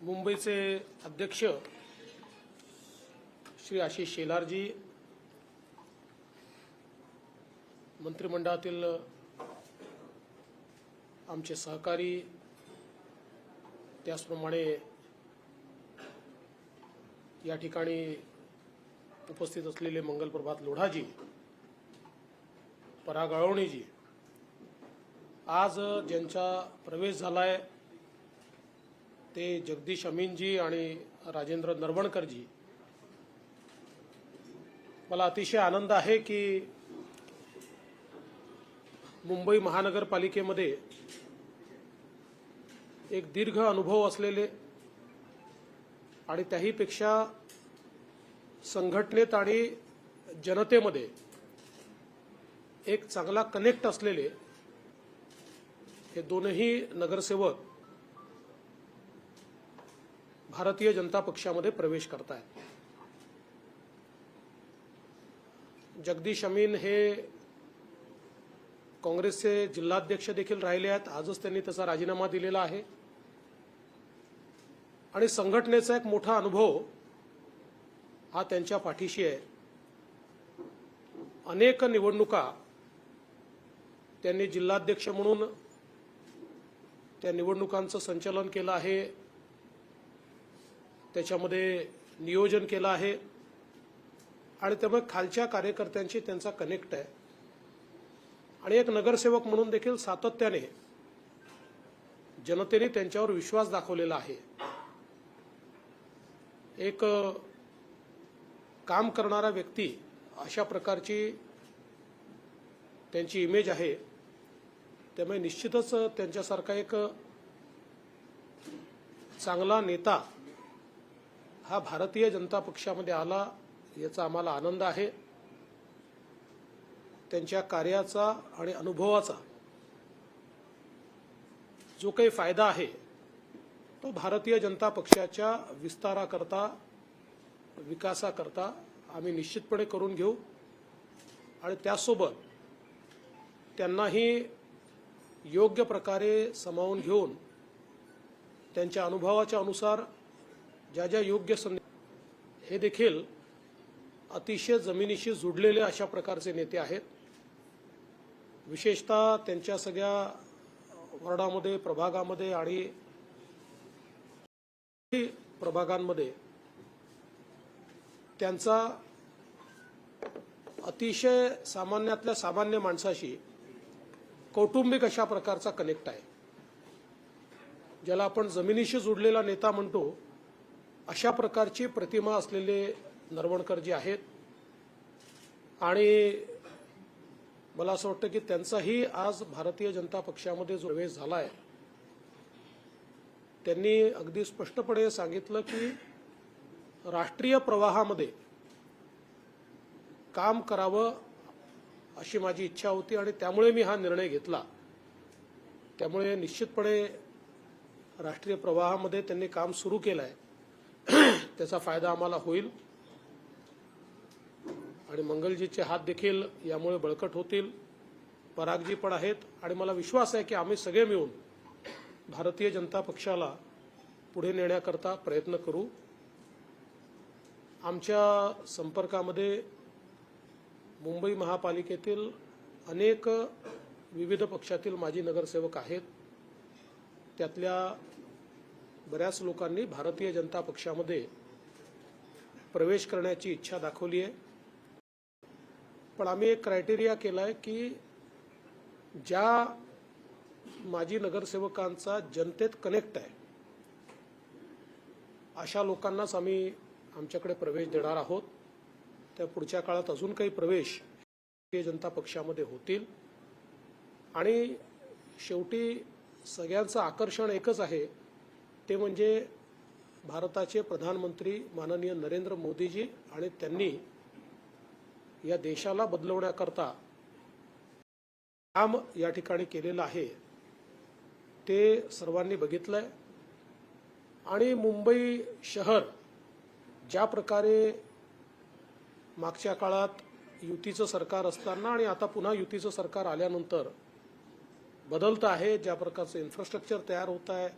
मुंबईचे अध्यक्ष श्री आशिष शेलारजी मंत्रिमंडळातील आमचे सहकारी त्याचप्रमाणे या ठिकाणी उपस्थित असलेले मंगलप्रभात लोढाजी पराग अळवणीजी आज ज्यांचा प्रवेश झालाय ते जगदीश अमीनजी आणि राजेंद्र नरवणकरजी. मला अतिशय आनंद आहे की मुंबई महानगरपालिकेमध्ये एक दीर्घ अनुभव असलेले आणि त्याहीपेक्षा संघटनेत आणि जनतेमध्ये एक चांगला कनेक्ट असलेले हे दोनही नगरसेवक भारतीय जनता पक्षामध्ये प्रवेश करतायत. जगदीश अमीन हे काँग्रेसचे जिल्हाध्यक्ष देखील राहिले आहेत. आजच त्यांनी त्याचा राजीनामा दिलेला आहे. आणि संघटनेचा एक मोठा अनुभव हा त्यांच्या पाठीशी आहे. अनेक निवडणुका त्यांनी जिल्हाध्यक्ष म्हणून त्या निवडणुकांचं संचालन केलं आहे. त्याच्यामध्ये नियोजन केलं आहे. आणि त्यामुळे खालच्या कार्यकर्त्यांशी त्यांचा कनेक्ट आहे. आणि एक नगरसेवक म्हणून देखील सातत्याने जनतेने त्यांच्यावर विश्वास दाखवलेला आहे. एक काम करणारा व्यक्ती अशा प्रकारची त्यांची इमेज आहे. त्यामुळे निश्चितच त्यांच्यासारखा एक चांगला नेता हा भारतीय जनता पक्षामध्ये आला याचा आम्हाला आनंद आहे. त्यांच्या कार्याचा आणि अनुभवाचा जो काही फायदा आहे तो भारतीय जनता पक्षाच्या विस्ताराकरता विकासाकरता आम्ही निश्चितपणे करून घेऊ. आणि त्यासोबत त्यांनाही योग्य प्रकारे समावून घेऊन त्यांच्या अनुभवाच्या अनुसार ज्या ज्या योग्य संधी हे देखील अतिशय जमिनीशी जुडलेले अशा प्रकारचे नेते आहेत. विशेषतः त्यांच्या सगळ्या वॉर्डामध्ये प्रभागामध्ये आणि प्रभागांमध्ये त्यांचा अतिशय सामान्यातल्या सामान्य माणसाशी कौटुंबिक अशा प्रकारचा कनेक्ट आहे. ज्याला आपण जमिनीशी जुडलेला नेता म्हणतो अशा प्रकारची प्रतिमा असलेले नरवणकर जे आहेत आणि मला असं वाटतं की त्यांचाही आज भारतीय जनता पक्षामध्ये जो प्रवेश झाला आहे त्यांनी अगदी स्पष्टपणे सांगितलं की राष्ट्रीय प्रवाहामध्ये काम करावं अशी माझी इच्छा होती आणि त्यामुळे मी हा निर्णय घेतला. त्यामुळे निश्चितपणे राष्ट्रीय प्रवाहामध्ये त्यांनी काम सुरू केलं आहे त्याचा फायदा आम्हाला होईल. आणि मंगलजीचे हात देखील यामुळे बळकट होतील. परागजी पण आहेत. आणि मला विश्वास आहे की आम्ही सगळे मिळून भारतीय जनता पक्षाला पुढे नेण्याकरता प्रयत्न करू. आमच्या संपर्कामध्ये मुंबई महापालिकेतील अनेक विविध पक्षातील माजी नगरसेवक आहेत. त्यातल्या बऱ्याच लोकांनी भारतीय जनता पक्षामध्ये प्रवेश करण्याची इच्छा दाखवली आहे. पण आम्ही एक क्रायटेरिया केला आहे की ज्या माजी नगरसेवकांचा जनतेत कनेक्ट आहे अशा लोकांनाच आम्ही आमच्याकडे प्रवेश देणार आहोत. त्या पुढच्या काळात अजून काही प्रवेश भारतीय जनता पक्षामध्ये होतील. आणि शेवटी सगळ्यांचं आकर्षण एकच आहे ते म्हणजे भारताचे प्रधानमंत्री माननीय नरेंद्र मोदीजी आणि त्यांनी या देशाला बदलवण्याकरता काम या ठिकाणी केलेलं आहे ते सर्वांनी बघितलंय. आणि मुंबई शहर ज्या प्रकारे मागच्या काळात युतीचं सरकार असताना आणि आता पुन्हा युतीचं सरकार आल्यानंतर बदलतं आहे ज्या प्रकारचं इन्फ्रास्ट्रक्चर तयार होत आहे